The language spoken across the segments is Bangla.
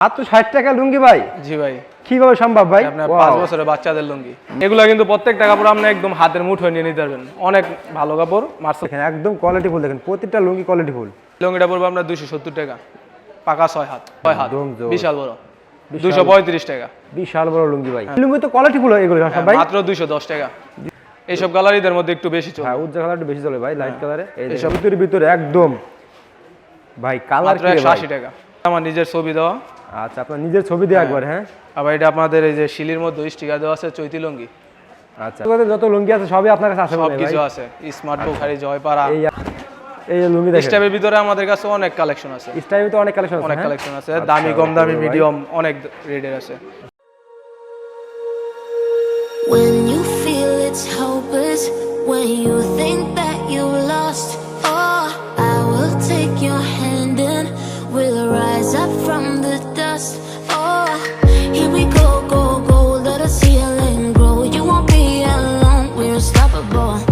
মাত্র ষাট টাকা লুঙ্গি ভাই? জি ভাই। কীভাবে সম্ভব ভাই? আপনার পাঁচ বছরের বাচ্চাদের লুঙ্গি। এগুলা কিন্তু প্রত্যেকটা কাপড় আপনি একদম হাতের মুঠোয় নিয়ে নিতে পারবেন। অনেক ভালো কাপড় মার্সেল দেখেন একদম কোয়ালিটি ফুল দেখেন প্রতিটা লুঙ্গি কোয়ালিটি ফুল। লুঙ্গিটা পড়বে আপনার দুশো সত্তর টাকা। পাকা ছয় হাত ছয় হাত। বিশাল বড়। দুশো পঁয়ত্রিশ টাকা। বিশাল বড় লুঙ্গি ভাই। লুঙ্গি তো কোয়ালিটি ফুল এগুলো হ্যাঁ, ভাই। মাত্র দুশো দশ টাকা। এইসব গ্যালারিদের মধ্যে একটু বেশি চলে। হ্যাঁ উজ্জ্বল কালারটা বেশি চলে ভাই লাইট কালারে এই সব ভিতরে ভিতরে একদম। ভাই কালার মাত্র কি রে একশো ভাই? আশি টাকা। আমার নিজের ছবি দেওয়া। আচ্ছা আপনার নিজের ছবি দিয়ে একবার হ্যাঁ? আবার এটা আপনাদের এই যে শিলির মধ্যে স্টিকার দেওয়া আছে চৈতি লুঙ্গি। আচ্ছা। যত লুঙ্গি আছে সবই আপনার কাছে আছে সব কিছু আছে স্মার্ট বুখারি জয়পাড়া। এই এই লুঙ্গি দেখেন। স্টেপের ভিতরে আমাদের কাছে অনেক কালেকশন আছে। স্টাইলে তো অনেক কালেকশন আছে অনেক হ্যাঁ? কালেকশন আছে দামি কম দামি মিডিয়াম অনেক রেডের আছে। When you feel it's hopeless, when you think that you lost, unstoppable.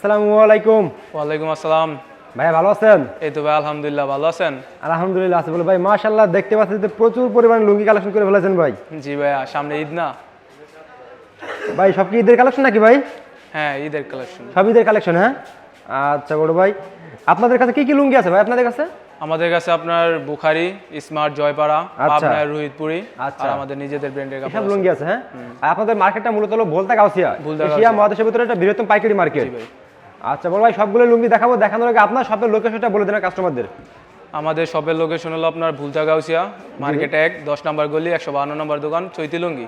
আসসালামু আলাইকুম। ওয়ালাইকুম আসসালাম। ভাই ভালো আছেন? এই তো ভাই আলহামদুলিল্লাহ ভালো আছেন? আলহামদুলিল্লাহ আছে বলে। ভাই মাশাআল্লাহ দেখতে পাচ্ছি যে প্রচুর পরিমাণে লুঙ্গি কালেকশন করে ফেলেছেন ভাই। জি ভাইয়া সামনে ঈদ না? ভাই সব কি ঈদের কালেকশন নাকি ভাই? হ্যাঁ ঈদের কালেকশন। সব ঈদের কালেকশন হ্যাঁ? আচ্ছা বড় ভাই আপনাদের কাছে কি কি লুঙ্গি আছে ভাই আপনাদের কাছে? আমাদের কাছে আপনার বুখারি স্মার্ট জয়পাড়া আচ্ছা। আপনার রোহিতপুরি আচ্ছা। আর আমাদের নিজেদের ব্র্যান্ডের কাপড় লুঙ্গি আছে হ্যাঁ? আপনাদের মার্কেটটা মূলত হলো ভোলতা গাউসিয়া। এশিয়া মহাদেশের ভিতরে একটা বৃহত্তম পাইকারি মার্কেট ভাই। আচ্ছা বড় ভাই সবগুলো লুঙ্গি দেখাবো দেখানোর আগে আপনার শপের লোকেশনটা বলে দেন কাস্টমারদের আমাদের শপের লোকেশন হলো আপনার ভুলতা গাউসিয়া মার্কেট এক দশ নম্বর গলি একশো বান্ন নম্বর দোকান চৈতি লুঙ্গি।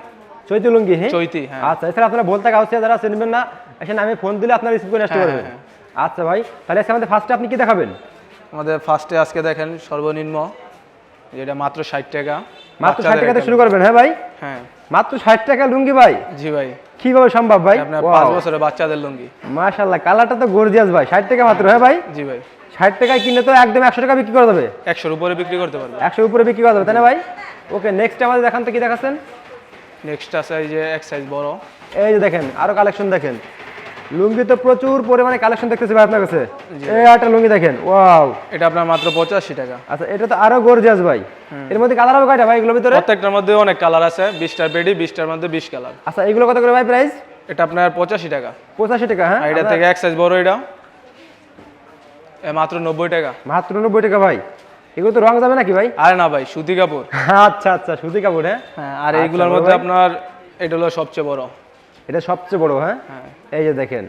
চৈতি লুঙ্গি হ্যাঁ? চৈতি হ্যাঁ। আচ্ছা এছাড়া আপনারা ভোলতা গাউসিয়া যারা চিনবেন না এখানে আমি ফোন দিলে আপনারা রিসিভ করে আসতে হ্যাঁ, পারবেন। হ্যাঁ, আচ্ছা ভাই তাহলে আজকে আমাদের ফার্স্টে আপনি কি দেখাবেন? আমাদের ফার্স্টে আজকে দেখেন সর্বনিম্ন যেটা মাত্র ষাট টাকা। মাত্র ষাট টাকাতে শুরু করবেন হ্যাঁ ভাই? হ্যাঁ। মাত্র ষাট টাকা লুঙ্গি ভাই। জি ভাই। কীভাবে সম্ভব ভাই? আপনার পাঁচ বছরের বাচ্চাদের লুঙ্গি। মাশাল্লাহ কালারটা তো গর্জিয়াস ভাই। ষাট টাকা মাত্র হ্যাঁ ভাই? জি ভাই। ষাট টাকায় কিনলে তো একদম একশো টাকা বিক্রি করে দেবে একশোর উপরে বিক্রি করতে পারবে। একশোর উপরে বিক্রি করা যাবে তাই না ভাই? ওকে নেক্সট আমাদের দেখান তো কি দেখাচ্ছেন? নেক্সট আছে এই যে এক সাইজ বড়। এই যে দেখেন আরও কালেকশন দেখেন। লুঙ্গি তো প্রচুর পরিমাণে কালেকশন দেখতেছি ভাই আপনার কাছে। এই একটা লুঙ্গি দেখেন ওয়াও। এটা আপনার মাত্র পঁচাশি টাকা। আচ্ছা এটা তো আরও গর্জিয়াস ভাই। এর মধ্যে কালার হবে কয়টা ভাই এগুলোর ভিতরে? প্রত্যেকটার মধ্যে অনেক কালার আছে বিশটার মধ্যে বিশ কালার আচ্ছা এগুলো কত করে ভাই প্রাইস এটা আপনার পঁচাশি টাকা। পঁচাশি টাকা হ্যাঁ? এটা থেকে এক সাইজ বড় এটা। এ মাত্র নব্বই টাকা। মাত্র নব্বই টাকা ভাই। এগুলো তো রং যাবে নাকি ভাই? আরে না ভাই সুতি কাপড়। আচ্ছা আচ্ছা সুতি কাপড় হ্যাঁ? হ্যাঁ আর আচ্ছা, এইগুলোর মধ্যে আপনার এটা হলো সবচেয়ে বড়। এটা সবচেয়ে বড় হ্যাঁ? হ্যাঁ। এই যে দেখেন।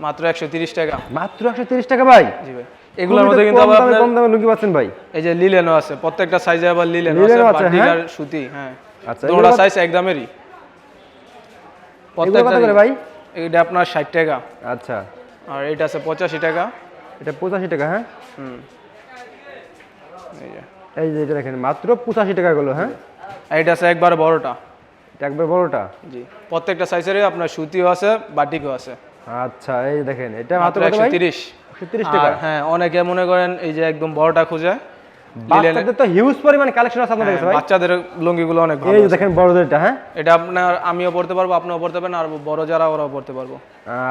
মাত্র একশো তিরিশ টাকা। মাত্র একশো তিরিশ টাকা ভাই? জি ভাই। এগুলোর মধ্যে কিন্তু আবার দামে কম দামে লুঙ্গি পাচ্ছেন ভাই। এই যে লিলেনও আছে প্রত্যেকটা সাইজে আবার লিলেনও আছে লিলেনও আছে, বাটিক হ্যাঁ? আর সুতি হ্যাঁ। আচ্ছা, দুটো সাইজ এক দামেরই। কত করে ভাই? এটা আপনার ষাট টাকা। আচ্ছা। আর এটা আছে পঁচাশি টাকা। এটা পঁচাশি টাকা হ্যাঁ? হুম। এই যে। এই যে এটা দেখেন মাত্র পঁচাশি টাকা গুলো হ্যাঁ? এটা আছে একবার বড়টা। একবার বড়টা? জি। প্রত্যেকটা সাইজেরই আপনার সুতিও আছে বাটিকও আছে। আচ্ছা এই দেখেন এটা মাত্র মাত্র কত একশো ভাই তিরিশ। একশো তিরিশ টাকা? হ্যাঁ অনেকে মনে করেন এই যে একদম বড়টা খুঁজে বাচ্চাদের তো হিউজ পরিমাণ কালেকশন আছে আপনাদের হ্যাঁ, কাছে ভাই। বাচ্চাদের লুঙ্গিগুলো অনেক ভালো এই দেখেন বড়দেরটা হ্যাঁ? এটা আপনার আমিও পড়তে পারব আপনিও পড়তে পারেন আর বড় যারা ওরাও পড়তে পারব।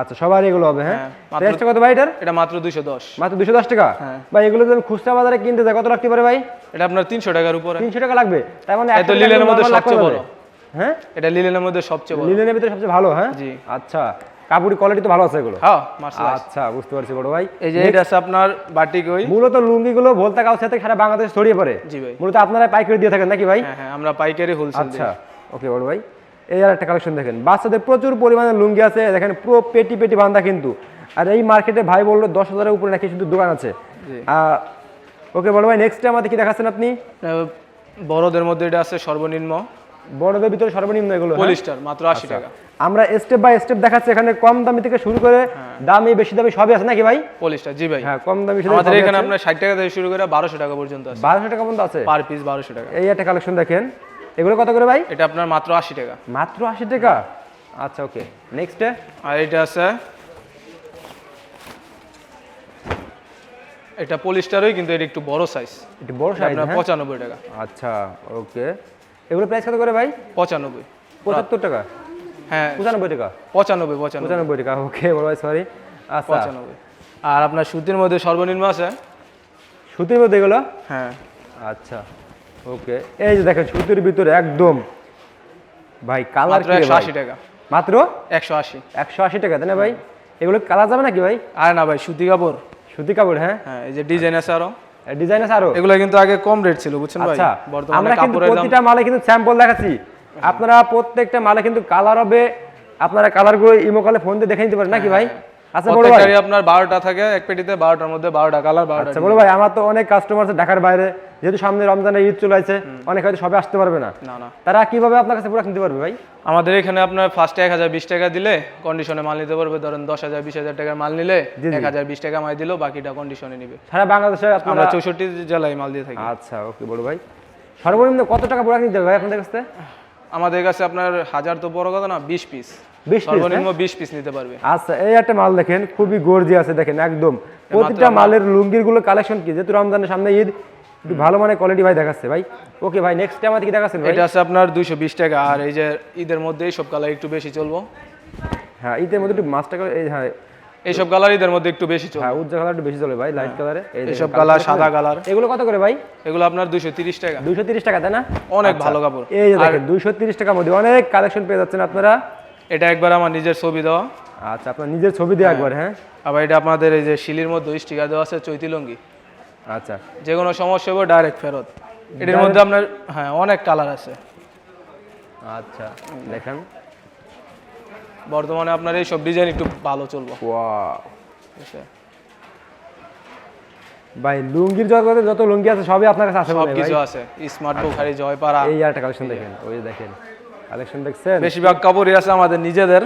আচ্ছা সবার এগুলো হবে হ্যাঁ? হ্যাঁ, প্রাইসটা কত ভাই এটার? এটা মাত্র দুইশো দশ। মাত্র দুশো দশ টাকা? হ্যাঁ। ভাই এগুলো যদি খুচরা বাজারে কিনতে কত লাগতে পারে ভাই? এটা আপনার তিনশো টাকার উপরে। তিনশো টাকা লাগবে। তার মানে এই তো 100 টাকা লিলেনের মধ্যে সবচেয়ে বড়। হ্যাঁ? এটা লিলেনের মধ্যে সবচেয়ে লিলেনের ভিতরে সবচেয়ে ভালো হ্যাঁ? জি। আচ্ছা কাপড়ি কোয়ালিটি তো ভালো আছে এগুলো? হ্যাঁ আচ্ছা বুঝতে পারছি বড় ভাই। এই যে এটা আছে আপনার বাটিক ওই মূলত লুঙ্গিগুলো বলতে কাউ সাথে সারা বাংলাদেশ ছড়িয়ে পড়ে। জি ভাই। মূলত আপনারা পাইকারি দিয়ে থাকেন নাকি ভাই? হ্যাঁ হ্যাঁ আমরা পাইকারি হোলসেল আচ্ছা ওকে বড় ভাই। এই আর একটা কালেকশন দেখেন। বাচ্চাদের প্রচুর পরিমাণে লুঙ্গি আছে। দেখেন পুরো পেটি পেটি বান্ধা কিন্তু। আর এই মার্কেটে ভাই বলল দশ হাজারের উপরে নাকি শুধু দোকান আছে। ওকে বড় ভাই নেক্সট আমাদের কি দেখাচ্ছেন আপনি? বড়দের মধ্যে এটা আছে সর্বনিম্ন। বড়দের ভিতরে সর্বনিম্ন এগুলো হ্যাঁ? পলিস্টার মাত্র আশি টাকা। আমরা স্টেপ বাই স্টেপ দেখাচ্ছি এখানে কম দামি থেকে শুরু করে দামি বেশি দামি সবই আছে নাকি ভাই? পলিস্টার জি ভাই। হ্যাঁ কম দামি আমাদের এখানে আপনার ষাট টাকা থেকে শুরু করে বারোশো টাকা পর্যন্ত আছে। বারোশো টাকা পর্যন্ত আছে? পার পিস বারোশো টাকা। এই একটা কালেকশন দেখেন। এগুলো কত করে ভাই? এটা আপনার মাত্র আশি টাকা। মাত্র আশি টাকা? আচ্ছা ওকে নেক্সট আর এটা আছে এটা পলিস্টারই কিন্তু এটা একটু বড় সাইজ একটু বড় সাইজ আপনার পঁচানব্বই টাকা। আচ্ছা ওকে এগুলো প্রাইস কত করে ভাই? পঁচানব্বই। পঁচাত্তর টাকা? হ্যাঁ। পঁচানব্বই টাকা? পঁচানব্বই পঁচানব্বই। পঁচানব্বই টাকা ওকে বড় ভাই সরি আচ্ছা। পঁচানব্বই। আর আপনার সুতির মধ্যে সর্বনিম্ন আছে? সুতির মধ্যে এগুলো? হ্যাঁ। আচ্ছা ওকে এই যে দেখেন সুতির ভিতরে একদম। ভাই কালার একশো আশি টাকা। মাত্র? একশো আশি। একশো আশি টাকা তাই না ভাই? এগুলো কালার যাবে নাকি ভাই? আর না ভাই সুতি কাপড়। সুতি কাপড় হ্যাঁ? হ্যাঁ এই যে ডিজাইন আছে আরও। ডিজাইন আছে আরও? এগুলো কিন্তু আগে কম রেট ছিল বুঝছেন ভাই? আচ্ছা বর্তমানে আমরা কিন্তু প্রতিটা মালে কিন্তু স্যাম্পল দেখাচ্ছি। আপনারা প্রত্যেকটা মালে কিন্তু কালার হবে আপনারা কালারগুলো ইমো কলে ফোন দিয়ে দেখে নিতে পারেন নাকি ভাই? আচ্ছা বড় ভাই। আপনার থাকে এক পেটিতে বারোটার মধ্যে বারোটা কালার বারোটা আচ্ছা বড় ভাই আমার তো অনেক কাস্টমার আছে ঢাকার বাইরে যেহেতু সামনে রমজানের ঈদ চলে আছে অনেক হয়তো সবে আসতে পারবে না। না না। তারা কীভাবে আপনার কাছে প্রোডাক্ট নিতে পারবে ভাই? আমাদের এখানে আপনার ফার্স্টে এক হাজার বিশ টাকা দিলে কন্ডিশনে মাল নিতে পারবে ধরেন টাকার মাল নিলে জি, জি। এক হাজার বিশ টাকা মাল দিলেও বাকিটা কন্ডিশনে নিবে। সারা বাংলাদেশে আমরা আপনারা চৌষট্টি জেলায় মাল দিয়ে থাকি। আচ্ছা ওকে বড় ভাই। সর্বনিম্ন কত টাকা প্রোডাক্ট নিতে হবে ভাই আপনাদের কাছে? আমাদের কাছে আপনার হাজার তো বড় কথা না বিশ পিস 20 piece, সর্বনিম্ন বিশ পিস নিতে পারবে। আচ্ছা এই একটা মাল দেখেন খুবই গর্জি আছে দেখেন একদম। প্রতিটা মালের লুঙ্গিরগুলো কালেকশন কি? যেহেতু রমজানের সামনে ঈদ ভালো মানে কোয়ালিটি ভাই দেখাচ্ছে ভাই। ওকে ভাই নেক্সট টাইম কি দেখাচ্ছেন এটা আছে আপনার দুইশো বিশ টাকা আর এই যে ঈদের মধ্যে কালার একটু বেশি চলবো। হ্যাঁ ঈদের মধ্যে একটু মাস্টার কালার এই হ্যাঁ। এইসব কালার ঈদের মধ্যে একটু বেশি চলবে। হ্যাঁ উজ্জ্বল কালার একটু বেশি চলে ভাই লাইট কালারে এই দেখেন, এইসব কালার সাদা কালার এগুলো কত করে ভাই? এগুলো আপনার দুইশো তিরিশ টাকা। দুইশো তিরিশ টাকা তাই না? অনেক আচ্ছা, ভালো কাপড়। এই যে দেখেন টাকার মধ্যে অনেক কালেকশন পেয়ে যাচ্ছেন আপনারা। এটা একবার আমার নিজের ছবি দেওয়া। আচ্ছা আপনার নিজের ছবি দিয়ে একবার হ্যাঁ? আবার এটা আপনাদের এই যে শিলির মধ্যে স্টিকার দেওয়া আছে চৈতি লুঙ্গি। আচ্ছা। যে কোনো সমস্যা হবে ডাইরেক্ট ফেরত। এটার মধ্যে আপনার হ্যাঁ অনেক কালার আছে। আচ্ছা দেখেন। বর্তমানে আপনার এই সব ডিজাইন একটু ভালো চলবো। ওয়াও ভাই লুঙ্গির জগতে যত লুঙ্গি আছে সবই আপনার কাছে আছে সব কিছু আছে। স্মার্ট বুখারি জয়পাড়া। এই একটা কালেকশন দেখেন ওই দেখেন। কালেকশন দেখছেন? বেশিরভাগ কাপড়ই আছে আমাদের নিজেদের।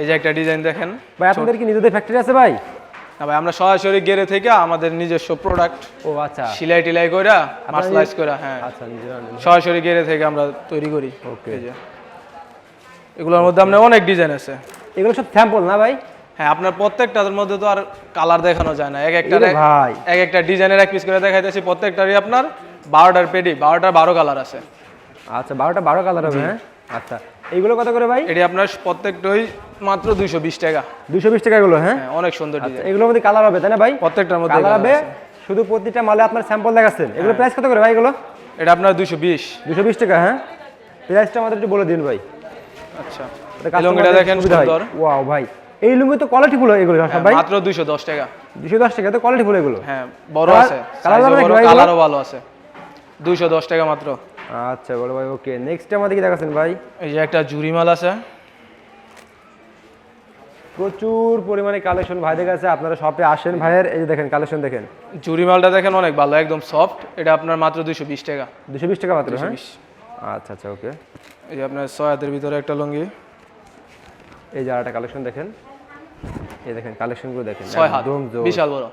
এই যে একটা ডিজাইন দেখেন। ভাই আপনাদের কি নিজেদের ফ্যাক্টরি আছে ভাই? না ভাই আমরা সরাসরি গেরে থেকে আমাদের নিজস্ব প্রোডাক্ট ও আচ্ছা। সিলাই টিলাই কইরা মার্সেলাইজ কইরা হ্যাঁ। আচ্ছা সরাসরি গেরে থেকে আমরা তৈরি করি। ওকে। এই যে। এগুলোর মধ্যে আপনার অনেক ডিজাইন আছে। এগুলো সব স্যাম্পল না ভাই? হ্যাঁ আপনার প্রত্যেকটার মধ্যে তো আর কালার দেখানো যায় না। এক একটা ভাই। এক একটা ডিজাইনের এক পিস করে দেখাইতেছি প্রত্যেকটারই আপনার বারোটার পেডি বারোটার বারো কালার আছে। আচ্ছা বারোটা বারো কালার হবে হ্যাঁ? আচ্ছা এইগুলো কত করে ভাই? এটি আপনার প্রত্যেকটাই মাত্র দুইশো বিশ টাকা। দুশো বিশ টাকা এগুলো হ্যাঁ? হ্যাঁ অনেক সুন্দর আচ্ছা এগুলোর মধ্যে কালার হবে তাই না ভাই? প্রত্যেকটার মধ্যে কালার হবে শুধু প্রতিটা মালে আপনার স্যাম্পল দেখাচ্ছেন। এগুলো প্রাইস কত করে ভাই এগুলো? এটা আপনার দুইশো বিশ। দুশো বিশ টাকা হ্যাঁ? প্রাইসটা আমাদের একটু বলে দিন ভাই। আচ্ছা। এই লুঙ্গিটা দেখেন সুন্দর। ওয়াও ভাই। এই লুঙ্গি তো কোয়ালিটি ফুল এগুলো হ্যাঁ, ভাই? মাত্র দুইশো দশ টাকা। দুশো দশ টাকা তো কোয়ালিটি ফুল এগুলো। হ্যাঁ বড় আছে। এগুলো? কালারও ভালো আছে। দুইশো দশ টাকা মাত্র। আচ্ছা বলো ভাই ওকে নেক্সট আমাদের কি দেখাচ্ছেন ভাই। এই যে একটা জুরি মাল আছে। প্রচুর পরিমাণে কালেকশন ভাইদের কাছে আপনারা শপে আসেন ভাইয়ের এই যে দেখেন কালেকশন দেখেন। জুরি মালটা দেখেন অনেক ভালো একদম সফট এটা আপনার মাত্র দুইশো বিশ টাকা। দুশো বিশ টাকা মাত্র হ্যাঁ? আচ্ছা আচ্ছা ওকে এই যে আপনার সয়াতের ভিতরে একটা লুঙ্গি। এই যে আরেকটা কালেকশন দেখেন। এই দেখেন কালেকশনগুলো দেখেন। একদম বিশাল বড়।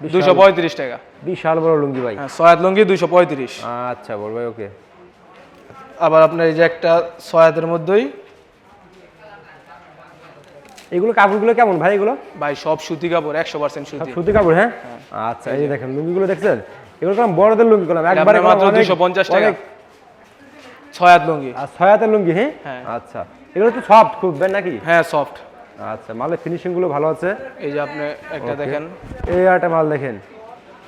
দুইশো পঁয়ত্রিশ টাকা। বিশাল বড় লুঙ্গি ভাই। হ্যাঁ সয়াত লুঙ্গি দুইশো পঁয়ত্রিশ। আচ্ছা বড় ভাই ওকে আবার আপনার এই যে একটা সয়াতের মধ্যেই। এগুলো কাপড়গুলো কেমন ভাই এগুলো? ভাই সব সুতি কাপড় একশো পার্সেন্ট সুতি। সুতি কাপড় হ্যাঁ? আচ্ছা এই যে দেখেন লুঙ্গিগুলো দেখছেন? এগুলো কেমন বড়দের লুঙ্গি করলাম এটা একবারে মাত্র দুইশো পঞ্চাশ টাকা। ছয়াত লুঙ্গি। আর ছয় হাতের লুঙ্গি হ্যাঁ? হ্যাঁ। আচ্ছা এগুলো তো সফট খুব বেন নাকি? হ্যাঁ সফট আচ্ছা মালের ফিনিশিংগুলো ভালো আছে। এই যে আপনি একটা দেখেন। এই একটা মাল দেখেন।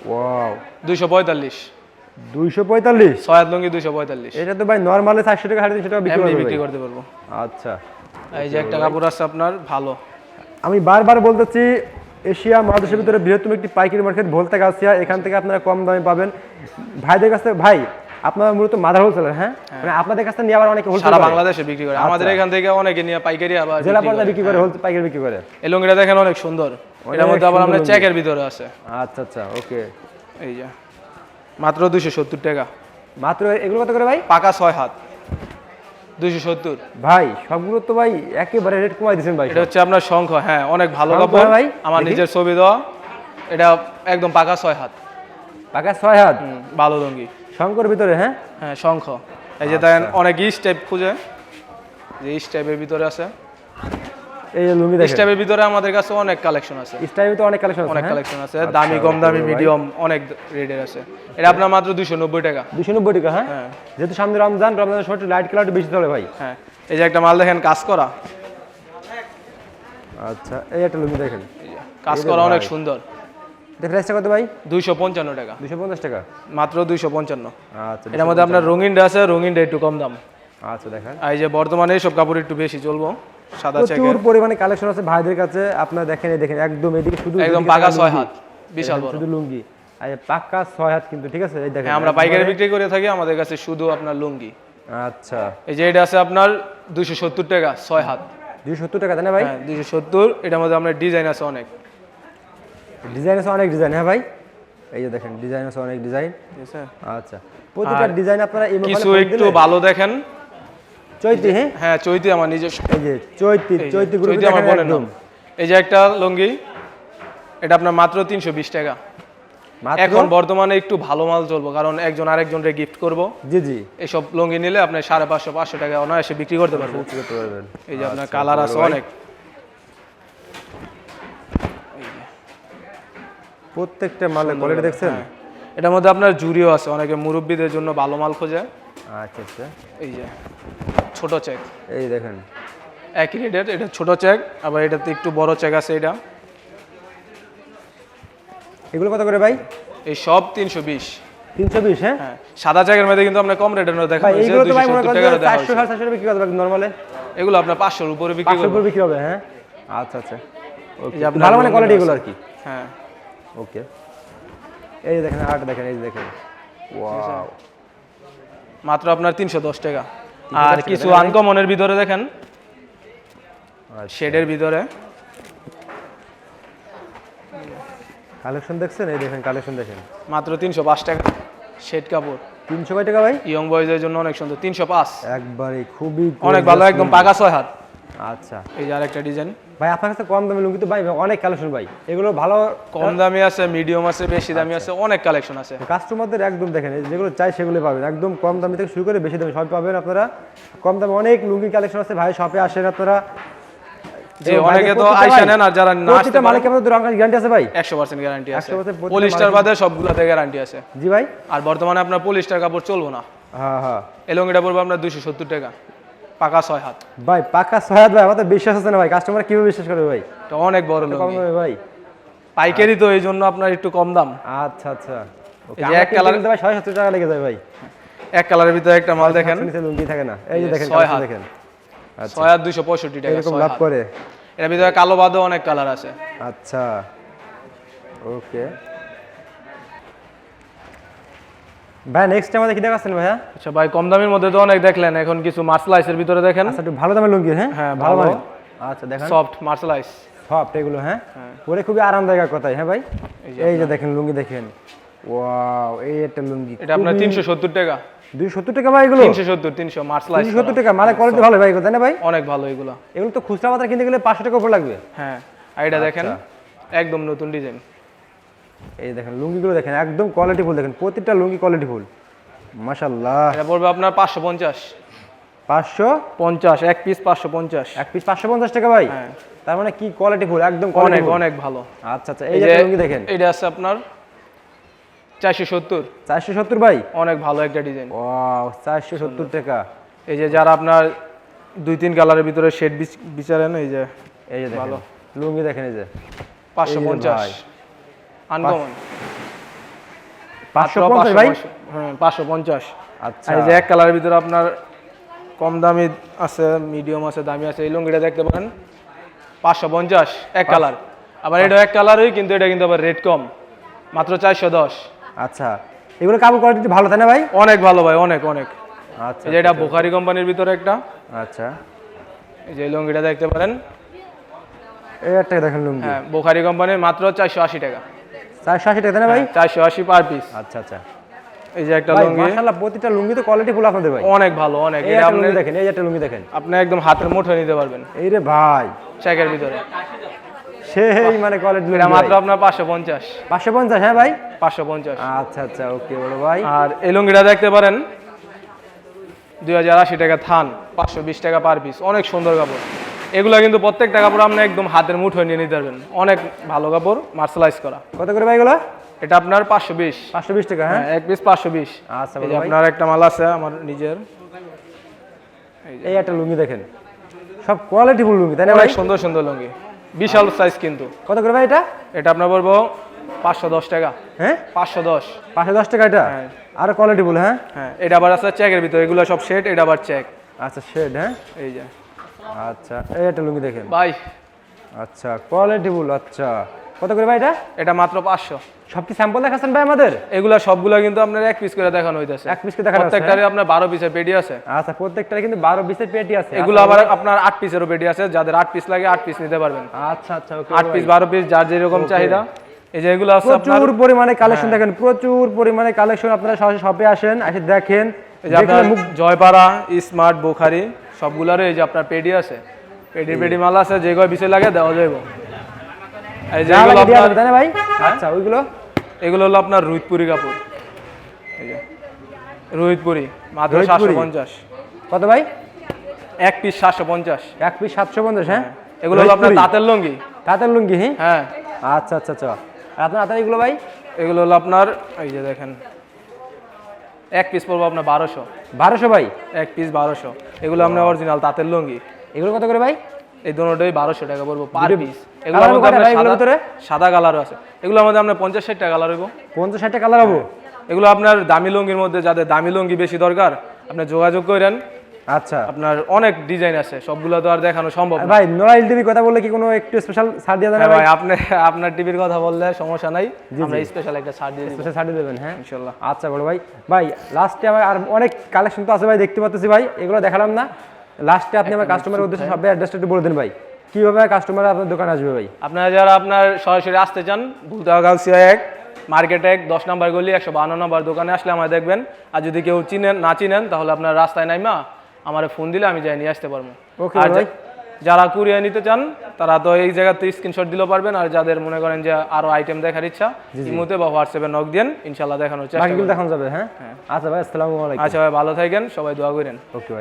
ওয়াও দুইশো পঁয়তাল্লিশ। দুইশো পঁয়তাল্লিশ? ছয়াত লুঙ্গি দুইশো পঁয়তাল্লিশ। এটা তো ভাই নর্মালি চারশো টাকা সাড়ে তিনশো টাকা বিক্রি করতে পারব। আচ্ছা। এই যে একটা কাপড় আছে আপনার ভালো। আমি বারবার বলতেছি এশিয়া মহাদেশের ভিতরে বৃহত্তম একটি পাইকারি মার্কেট ভোলতে গাছিয়া এখান থেকে আপনারা কম দামে পাবেন। ভাইদের কাছ ভাই আপনারা মূলত মাদার হোলসেলার হ্যাঁ? মানে আপনাদের কাছ থেকে নিয়ে আবার অনেকে হোলসেল সারা বাংলাদেশে বিক্রি করে। আমাদের এখান থেকে অনেকে নিয়ে পাইকারি আবার জেলা পর্যায়ে করে। বিক্রি করে হোলসেল পাইকারি বিক্রি করে? এই লুঙ্গিটা দেখেন অনেক সুন্দর। এটার মধ্যে আবার লুঙ্গি। চেকের ভিতরে আছে। আচ্ছা আচ্ছা ওকে। এই যে। মাত্র দুইশো সত্তর টাকা। মাত্র এগুলো কত করে ভাই? পাকা ছয় হাত। দুইশো সত্তর। ভাই সবগুলো তো ভাই একেবারে রেট কমাই দিয়েছেন ভাই এটা হচ্ছে আপনার শঙ্খ হ্যাঁ অনেক ভালো কাপড়। ভাই, আমার নিজের ছবি দেওয়া। এটা একদম পাকা ছয় হাত। পাকা ছয় হাত? ভালো লুঙ্গি। শঙ্কর ভিতরে হ্যাঁ? হ্যাঁ শঙ্খ। এই যে দেখেন অনেক ইস টাইপ খুঁজে। যে ইস টাইপের ভিতরে আছে। এই লুঙ্গি দেখেন। টাইপের ভিতরে আমাদের কাছে অনেক কালেকশন আছে। তো অনেক কালেকশন অনেক কালেকশন আছে। আচ্ছা, দামি কম দামি মিডিয়াম অনেক রেটের আছে। এটা আপনার মাত্র দুশো নব্বই টাকা। দুশো নব্বই টাকা হ্যাঁ? হ্যাঁ। যেহেতু সামনে রমজান রমজানের সময় লাইট কালারটা বেশি চলে ভাই। হ্যাঁ। এই যে একটা মাল দেখেন কাজ করা। আচ্ছা এই একটা লুঙ্গি দেখেন। কাজ করা অনেক সুন্দর। এটা প্রাইসটা কত ভাই? টাকা। মাত্র দুইশো পঞ্চান্ন। আচ্ছা এটার মধ্যে আপনার রঙিনটা আছে রঙিনটা একটু কম দাম। আচ্ছা দেখেন। এই যে বর্তমানে সব কাপড় একটু বেশি চলবো। সাদা প্রচুর পরিমাণে কালেকশন আছে ভাইদের কাছে। আপনারা দেখেন এই দেখেন একদম এদিকে শুধু একদম পাকা ছয় হাত বিশাল বড়। শুধু লুঙ্গি। আর পাক্কা ছয় হাত কিন্তু ঠিক আছে? এই দেখেন হ্যাঁ আমরা পাইকারি বিক্রি করে থাকি আমাদের কাছে শুধু আপনার লুঙ্গি। আচ্ছা। এই যে এটা আছে আপনার দুইশো সত্তর টাকা ছয় হাত। দুশো সত্তর টাকা তাই না ভাই? হ্যাঁ দুইশো সত্তর এটার মধ্যে আপনার ডিজাইন আছে অনেক। ডিজাইন আছে অনেক ডিজাইন হ্যাঁ ভাই? এই যে দেখেন ডিজাইন আছে অনেক ডিজাইন। আচ্ছা। প্রতিটা ডিজাইন আপনারা এই কিছু একটু ভালো দেখেন চৈতি হ্যাঁ? হ্যাঁ চৈতি আমার নিজস্ব এই যে চৈতি চৈতি গ্রুপে আমার নাম। এই যে একটা লুঙ্গি এটা আপনার মাত্র তিনশো বিশ টাকা। এখন বর্তমানে একটু ভালো মাল চলবো কারণ একজন আরেকজনকে গিফট করব। জি জি। এইসব লুঙ্গি নিলে আপনি সাড়ে পাঁচশো পাঁচশো টাকা অনায়াসে বিক্রি করতে পারবেন। এই যে আপনার আচ্ছা, কালার আছে অনেক। প্রত্যেকটা মালের কোয়ালিটি দেখছেন? হ্যাঁ। এটার মধ্যে আপনার জুরিও আছে অনেকে মুরব্বীদের জন্য ভালো মাল খোঁজে। আচ্ছা আচ্ছা। এই যে। ছোট চেক এই দেখেন। একই রেটের এটা ছোট চেক আবার এটাতে একটু বড় চেক আছে এটা। এগুলো কত করে ভাই? এই সব তিনশো বিশ। তিনশো বিশ হ্যাঁ? হ্যাঁ সাদা চেকের মধ্যে কিন্তু আপনার কম রেটের মধ্যে দেখা ভাই হয়েছে এইগুলো তো ভাই মনে করেন চারশো সাড়ে চারশো বিক্রি করতে নর্মালে এগুলো আপনার পাঁচশোর উপরে বিক্রি পাঁচশোর করব বিক্রি হবে হ্যাঁ? আচ্ছা আচ্ছা। ওকে ভালো মানে কোয়ালিটি এগুলো আর কি। হ্যাঁ। ওকে এই যে দেখেন আর্ট দেখেন এই যে দেখেন। ওয়াও মাত্র আপনার তিনশো দশ টাকা। 310 আর কিছু? আনকমনের ভিতরে দেখেন। আচ্ছা। শেডের ভিতরে। কালেকশন দেখছেন? এই দেখেন কালেকশন দেখেন। মাত্র তিনশো পাঁচ টাকা শেড কাপড়। তিনশো কয় টাকা ভাই? ইয়ং বয়েজের জন্য অনেক সুন্দর। তিনশো পাঁচ। একবারে খুবই অনেক ভালো একদম পাকা ছয় হাত। আচ্ছা। এই যে আরেকটা ডিজাইন ভাই আপনার কাছে কম দামে লুঙ্গি তো ভাই অনেক কালেকশন ভাই। এগুলো ভালো কম দামি আছে মিডিয়াম আছে বেশি দামি আছে অনেক কালেকশন আছে। কাস্টমারদের একদম দেখেন যেগুলো চাই সেগুলো পাবেন। একদম কম দামি থেকে শুরু করে বেশি দামি সব পাবেন আপনারা। কম দামে অনেক লুঙ্গি কালেকশন আছে ভাই শপে আসেন আপনারা। যে অনেকে তো প্রত্যেকটা আইসা নেন আর যারা না আসতে মালিক আপনাদের রঙের গ্যারান্টি আছে ভাই। গ্যারান্টি আছে। 100% প্রত্যেকটা পলিস্টার বাদে সবগুলোতে গ্যারান্টি আছে। জি ভাই। আর বর্তমানে আপনার পলিস্টার কাপড় চলবো না। হ্যাঁ হ্যাঁ। এলং এটা পড়বে আপনার দুশো সত্তর টাকা। পাকা ছয় হাত। ভাই পাকা সহায়ত ভাই আমাদের বিশ্বাস আছে না ভাই? কাস্টমার কীভাবে বিশ্বাস করবে ভাই? অনেক বড় দামে ভাই। পাইকারি তো এই জন্য আপনার একটু কম দাম। আচ্ছা আচ্ছা। এক কিনতে ভাই ছয় সাতশো টাকা লেগে যায় ভাই। এক কালারের ভিতরে একটা মাল দেখেন। নিচে লুঙ্গি থাকে না। এই যে দেখেন ছয় হাত। দেখেন। আচ্ছা। ছয় হাত দুইশো পঁয়ষট্টি টাকা এরকম লাভ করে। এর ভিতরে কালো বাদও অনেক কালার আছে। আচ্ছা। ওকে। ভাই নেক্সট আমাদের কি দেখাচ্ছেন ভাইয়া? আচ্ছা ভাই কম দামের মধ্যে তো অনেক দেখলেন এখন কিছু মার্শাল মার্শালাইসের ভিতরে দেখেন। আচ্ছা একটু ভালো দামের লুঙ্গি হ্যাঁ? হ্যাঁ, ভালো। মানে আচ্ছা দেখেন। সফট মার্শালাইস সফট এগুলো হ্যাঁ? পরে খুবই আরামদায়ক কথাই হ্যাঁ ভাই? এই যে দেখেন লুঙ্গি দেখেন। ওয়াও এই একটা লুঙ্গি। এটা আপনার তিনশো সত্তর টাকা। দুই সত্তর টাকা ভাই এগুলো? তিনশো সত্তর তিনশো মার্শালাইস তিনশো সত্তর টাকা মানে কোয়ালিটি ভালো ভাই এগুলো তাই না ভাই? অনেক ভালো এগুলো। এগুলো তো খুচরা বাজার কিনতে গেলে পাঁচশো টাকা উপর লাগবে। হ্যাঁ আর এটা দেখেন আচ্ছা। একদম নতুন ডিজাইন এই দেখেন লুঙ্গিগুলো দেখেন একদম কোয়ালিটি ফুল দেখেন প্রতিটা লুঙ্গি কোয়ালিটি ফুল। মাশাল্লাহ এটা পড়বে আপনার পাঁচশো পঞ্চাশ। পাঁচশো? পঞ্চাশ এক পিস পাঁচশো পঞ্চাশ। এক পিস পাঁচশো পঞ্চাশ টাকা ভাই? হ্যাঁ। তার মানে কি কোয়ালিটি ফুল একদম অনেক অনেক ভালো। আচ্ছা আচ্ছা এই যে লুঙ্গি দেখেন। এটা আছে আপনার চারশো সত্তর। চারশো সত্তর ভাই? অনেক ভালো একটা ডিজাইন। ওয়াও চারশো সত্তর টাকা। এই যে যারা আপনার দুই তিন কালারের ভিতরে শেড বিচারেন এই যে এই যে ভালো। লুঙ্গি দেখেন এই যে। পাঁচশো পঞ্চাশ। আনকমন। পাঁচশো পঞ্চাশ ভাই? হ্যাঁ পাঁচশো পঞ্চাশ। আচ্ছা। এই যে এক কালারের ভিতরে আপনার কম দামি আছে মিডিয়াম আছে দামি আছে এই লুঙ্গিটা দেখতে পারেন। পাঁচশো পঞ্চাশ এক কালার। আবার এটা এক কালারই কিন্তু এটা কিন্তু আবার রেট কম। মাত্র চারশো দশ। আচ্ছা। এগুলো কাপড় কোয়ালিটি ভালো তাই না ভাই? অনেক ভালো ভাই অনেক অনেক। আচ্ছা যে এটা বোখারি কোম্পানির ভিতরে একটা। আচ্ছা। এই যে এই লুঙ্গিটা দেখতে পারেন। এই একটা দেখেন লুঙ্গি। হ্যাঁ বোখারি কোম্পানির মাত্র চারশো আশি টাকা। চারশো আশি টাকা না ভাই? চারশো আশি পার পিস আচ্ছা আচ্ছা। এই যে একটা লুঙ্গি। মাশাআল্লাহ প্রতিটা লুঙ্গি তো কোয়ালিটি ফুল আপনাদের ভাই। অনেক ভালো অনেক। এটা আপনি দেখেন এই একটা লুঙ্গি দেখেন। আপনি একদম হাতের মুঠোয় নিতে পারবেন। এই রে ভাই। চেকের ভিতরে। সেই মানে কোয়ালিটি এটা মাত্র আপনার পাঁচশো পঞ্চাশ। পাঁচশো পঞ্চাশ হ্যাঁ ভাই? পাঁচশো পঞ্চাশ। আচ্ছা আচ্ছা ওকে বড় ভাই। আর এই লুঙ্গিটা দেখতে পারেন। দুই হাজার আশি টাকা থান পাঁচশো বিশ টাকা পার পিস অনেক সুন্দর কাপড়। এগুলো কিন্তু প্রত্যেকটা কাপড় আপনি একদম হাতের মুঠোয় নিয়ে নিতে পারবেন। অনেক ভালো কাপড় মার্শালাইজ করা। কত করে ভাই এগুলো? এটা আপনার পাঁচশো বিশ। পাঁচশো বিশ টাকা হ্যাঁ? এক পিস পাঁচশো বিশ। আচ্ছা আপনার একটা মাল আছে আমার নিজের। এই একটা লুঙ্গি দেখেন। সব কোয়ালিটি ফুল লুঙ্গি তাই না অনেক সুন্দর সুন্দর লুঙ্গি। বিশাল সাইজ কিন্তু। কত করে ভাই এটা? এটা আপনার বলব পাঁচশো দশ টাকা। হ্যাঁ? পাঁচশো দশ। পাঁচশো দশ টাকা এটা? হ্যাঁ। আর কোয়ালিটি ফুল হ্যাঁ? হ্যাঁ এটা আবার আছে চেকের ভিতরে। এগুলো সব সেট এটা আবার চেক আচ্ছা শেড হ্যাঁ? এই যে। আচ্ছা এই একটা লুঙ্গি দেখেন। ভাই। আচ্ছা কোয়ালিটি ফুল আচ্ছা। কত করে ভাই এটা? এটা মাত্র পাঁচশো। সব কি স্যাম্পল দেখাচ্ছেন ভাই আমাদের? এগুলা সবগুলা কিন্তু আপনার এক পিস করে দেখানো হইতেছে। এক পিস করে দেখানো আছে, প্রত্যেকটারই আপনার বারো পিসের পেডি আছে। আচ্ছা প্রত্যেকটার কিন্তু বারো পিসের পেটি আছে। এগুলো আবার আপনার আট পিসেরও পেডি আছে যাদের আট পিস লাগে আট পিস নিতে পারবেন। আচ্ছা আচ্ছা ওকে আট পিস বারো পিস যার যেরকম চাহিদা। এই যে এগুলো আছে আপনার প্রচুর পরিমাণে কালেকশন দেখেন প্রচুর পরিমাণে কালেকশন আপনারা সরাসরি শপে আসেন এসে দেখেন। এই যে আপনার জয়পাড়া স্মার্ট বোখারি সবগুলারও এই যে আপনার পেডি আছে পেডি পেডি মাল আছে যে কয় পিসে লাগে দেওয়া যাইব। এই যে এগুলো আপনার ভাই? আচ্ছা ওইগুলো? এগুলো হলো আপনার রোহিতপুরি কাপড়। এই যে রোহিতপুরি মাত্র? সাতশো পঞ্চাশ। কত ভাই? এক পিস সাতশো পঞ্চাশ। এক পিস সাতশো পঞ্চাশ হ্যাঁ? এগুলো হলো আপনার? তাঁতের লুঙ্গি। তাঁতের লুঙ্গি হ্যাঁ হ্যাঁ। আচ্ছা আচ্ছা আচ্ছা। আর আপনার হাতের এগুলো ভাই? এগুলো হলো আপনার এই যে দেখেন এক পিস পড়ব আপনার বারোশো। বারোশো ভাই? এক পিস বারোশো। এগুলো আপনার অরিজিনাল তাঁতের লুঙ্গি। এগুলো কত করে ভাই? এই দুটোই বারোশো টাকা পড়ব পার পিস এগুলো ভিতরে? সাদা কালারও আছে। এগুলো আমাদের আপনার পঞ্চাশ ষাট টাকা কালার হইব। পঞ্চাশ ষাটটা কালার হব? এগুলো আপনার দামি লুঙ্গির মধ্যে যাদের দামি লুঙ্গি বেশি দরকার আপনি যোগাযোগ করেন। আচ্ছা। আপনার অনেক ডিজাইন আছে সবগুলো তো আর দেখানো সম্ভব ভাই নোরাইল টিভি কথা বললে কি কোনো একটু স্পেশাল ছাড় দিয়ে দেন হ্যাঁ ভাই? আপনি আপনার টিভির কথা বললে সমস্যা নাই। আমরা স্পেশাল একটা ছাড় দিয়ে স্পেশাল ছাড় দিয়ে দেবেন হ্যাঁ? ইনশাল্লাহ। আচ্ছা বড় ভাই। ভাই লাস্টে আমার আর অনেক কালেকশন তো আছে ভাই দেখতে পাচ্ছি ভাই এগুলো দেখালাম না। লাস্টে আপনি আমার কাস্টমারের উদ্দেশ্যে সব অ্যাড্রেসটা একটু বলে দেন ভাই। কীভাবে কাস্টমার আপনার দোকানে আসবে ভাই? আপনারা যারা আপনার সরাসরি আসতে চান ভুলতাওয়া গাউসিয়া এক মার্কেট এক দশ নম্বর গলি একশো বান্ন নম্বর দোকানে আসলে আমার দেখবেন। আর যদি কেউ চিনেন না চিনেন তাহলে আপনার রাস্তায় নাইমা আমার ফোন দিলে আমি যাই নিয়ে আসতে পারব। আর যারা কুরিয়ে নিতে চান তারা তো এই জায়গাতে স্ক্রিনশট দিলে পারবেন। আর যাদের মনে করেন যে আরও আইটেম দেখার ইচ্ছা ইমোতে বা হোয়াটসঅ্যাপে নক দেন ইনশাআল্লাহ দেখানোর চেষ্টা বাকিগুলো দেখানো যাবে হ্যাঁ? আচ্ছা ভাই আসসালামু আলাইকুম। আচ্ছা ভাই ভালো থাকেন সবাই দোয়া করেন। ওকে